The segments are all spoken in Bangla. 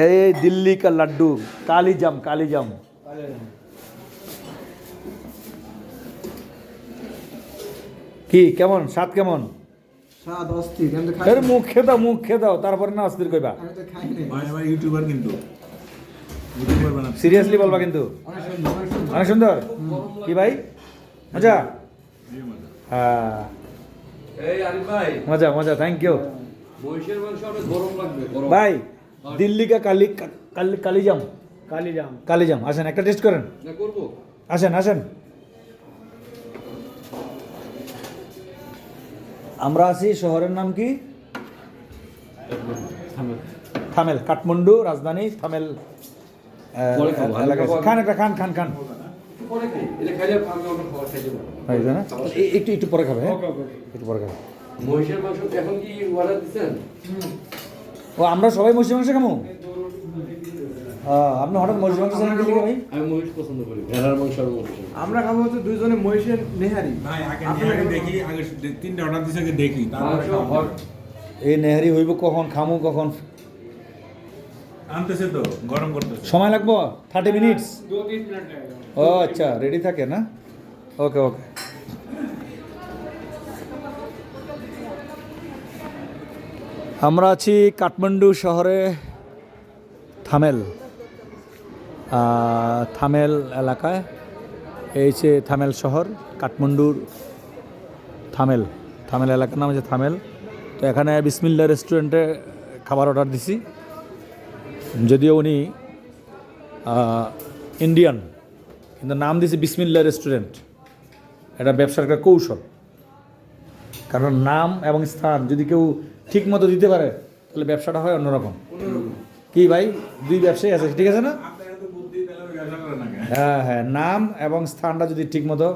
এই দিল্লি কা লাড্ডু কালি জাম কালি জাম। কি কেমন? স্বাদ কেমন? স্বাদ অস্থির এর মুখ খেয়ে দাও মুখ খেয়ে দাও তারপরে না অস্থির কইবা। আমি তো খাইনি ভাই আমার ইউটিউবার কিন্তু। ইউটিউবার বানাচ্ছে। সিরিয়াসলি বলবা কিন্তু? অনেক সুন্দর কি ভাই? মজা? এই মজা। হ্যাঁ। এই আরিফ ভাই। মজা মজা থ্যাংক ইউ ভাই দিল্লি কা কালি কালি কালিজাম। কালিজাম। কালিজাম আসেন একটা টেস্ট করেন। না করব। আসেন আসেন। আমরা আছি শহরের নাম কি? থামেল। কাঠমান্ডু রাজধানী থামেল। খান একটা খান খান খান। একটু একটু পরে খাবে হ্যাঁ? একটু পরে খাবে। মহিষের মাংস এখন কি অর্ডার দিচ্ছেন? ও আমরা সবাই মসজিদ মাংস খামো? আহ, আপনি হঠাৎ মসজিদ মাংস ভাই? আমি মহিষ পছন্দ করি ভেড়ার মাংস আর মহিষ আমরা খাব হচ্ছে দুইজনে মহিষের নেহারি। ভাই আগে দেখি আগে তিনটা অর্ডার দিছে আগে দেখি। তারপরে হট। এই নেহারি হইব কখন খামু কখন? আনতেছে তো গরম করতেছে। সময় লাগবো? Thirty minutes? ও আচ্ছা রেডি থাকে না? ওকে ওকে। আমরা আছি কাঠমান্ডু শহরে থামেল থামেল এলাকায়। এই যে থামেল শহর, কাঠমান্ডুর থামেল থামেল এলাকার নাম হচ্ছে থামেল। তো এখানে বিসমিল্লা রেস্টুরেন্টে খাবার অর্ডার দিছি। যদিও উনি ইন্ডিয়ান, কিন্তু নাম দিয়েছে বিসমিল্লা রেস্টুরেন্ট। এটা ব্যবসার একটা কৌশল। কারণ নাম এবং স্থান যদি কেউ ঠিক মতো দিতে পারে তাহলে ব্যবসাটা হয় অন্যরকম। কি ভাই? দুই ব্যবসায়ী আছে ঠিক আছে না? আপনার এত বুদ্ধি তাহলে ওই ব্যবসা করে না কেন? হ্যাঁ হ্যাঁ নাম এবং স্থানটা যদি ঠিক মতো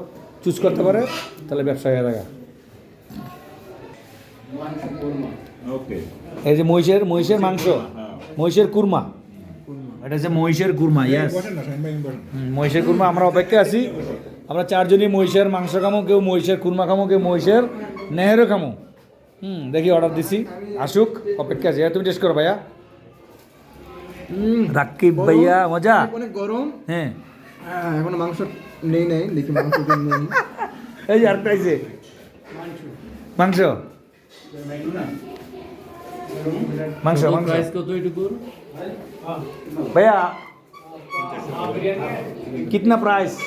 চুজ করতে পারে তাহলে ব্যবসা হয়ে ওকে এই যে মহিষের মহিষের মাংস। মহিষের কুরমা। এটা হচ্ছে মহিষের কুরমা ইয়াস মহিষের কুরমা আমরা অপেক্ষায় আছি। আমরা চারজনই মহিষের মাংস খামো কেউ মহিষের কুরমা খামো কেউ মহিষের নেহেরও খামো হুম দেখি অর্ডার দিছি আসুক অপেক্ষা আছি হ্যাঁ, তুমি টেস্ট করো ভাইয়া রাকিব ভাইয়া মজা অনেক গরম হ্যাঁ হ্যাঁ এখনো মাংস নেই নাই দেখি মাংস নেই এই যে আরেকটা আইছে মাংস মাংস মাংস প্রাইস কত এটুকু भैया कितना प्राइस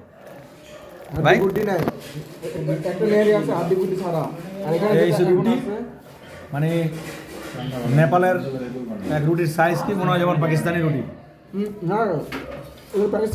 ভাই? হাড্ডি গুড্ডি নাই একটা নেহারি আছে হাড্ডি গুড্ডি ছাড়া আর এখানে এই যেটা সে এখন রুটি? আছে, মানে নেপালের এক রুটির সাইজ কি মনে হয় যেমন পাকিস্তানি রুটি হুম, না ওই পাকিস্তান